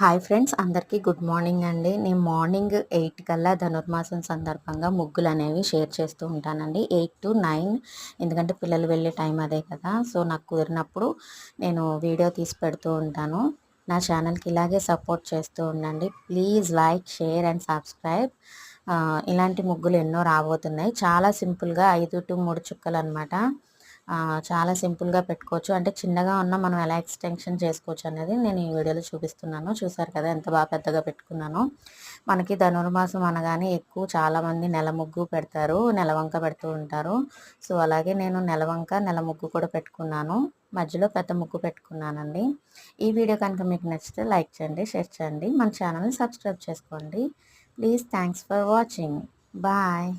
Hi friends అందరికీ good morning అండి. నేను మార్నింగ్ ఎయిట్ కల్లా ధనుర్మాసం సందర్భంగా ముగ్గులు అనేవి షేర్ చేస్తూ ఉంటానండి. ఎయిట్ టు నైన్ ఎందుకంటే పిల్లలు వెళ్ళే టైం అదే కదా. సో నాకు కుదిరినప్పుడు నేను వీడియో తీసి పెడుతూ ఉంటాను. నా ఛానల్కి ఇలాగే సపోర్ట్ చేస్తూ ఉండండి. Please like share and subscribe. ఇలాంటి ముగ్గులు ఎన్నో రాబోతున్నాయి. చాలా సింపుల్గా ఐదు టు మూడు చుక్కలు అనమాట చాలా సింపుల్గా పెట్టుకోవచ్చు. అంటే చిన్నగా ఉన్న మనం ఎలా ఎక్స్టెన్షన్ చేసుకోవచ్చు అనేది నేను ఈ వీడియోలో చూపిస్తున్నాను. చూసారు కదా ఎంత బాగా పెద్దగా పెట్టుకున్నాను. మనకి ధనుర్మాసం అనగానే ఎక్కువ చాలామంది నెల ముగ్గు పెడతారు నెలవంక పెడుతూ ఉంటారు. సో అలాగే నేను నెలవంక నెల ముగ్గు కూడా పెట్టుకున్నాను. మధ్యలో పెద్ద ముగ్గు పెట్టుకున్నానండి. ఈ వీడియో కనుక మీకు నచ్చితే లైక్ చేయండి షేర్ చేయండి. మన ఛానల్ని సబ్స్క్రైబ్ చేసుకోండి. Please thanks for watching. Bye.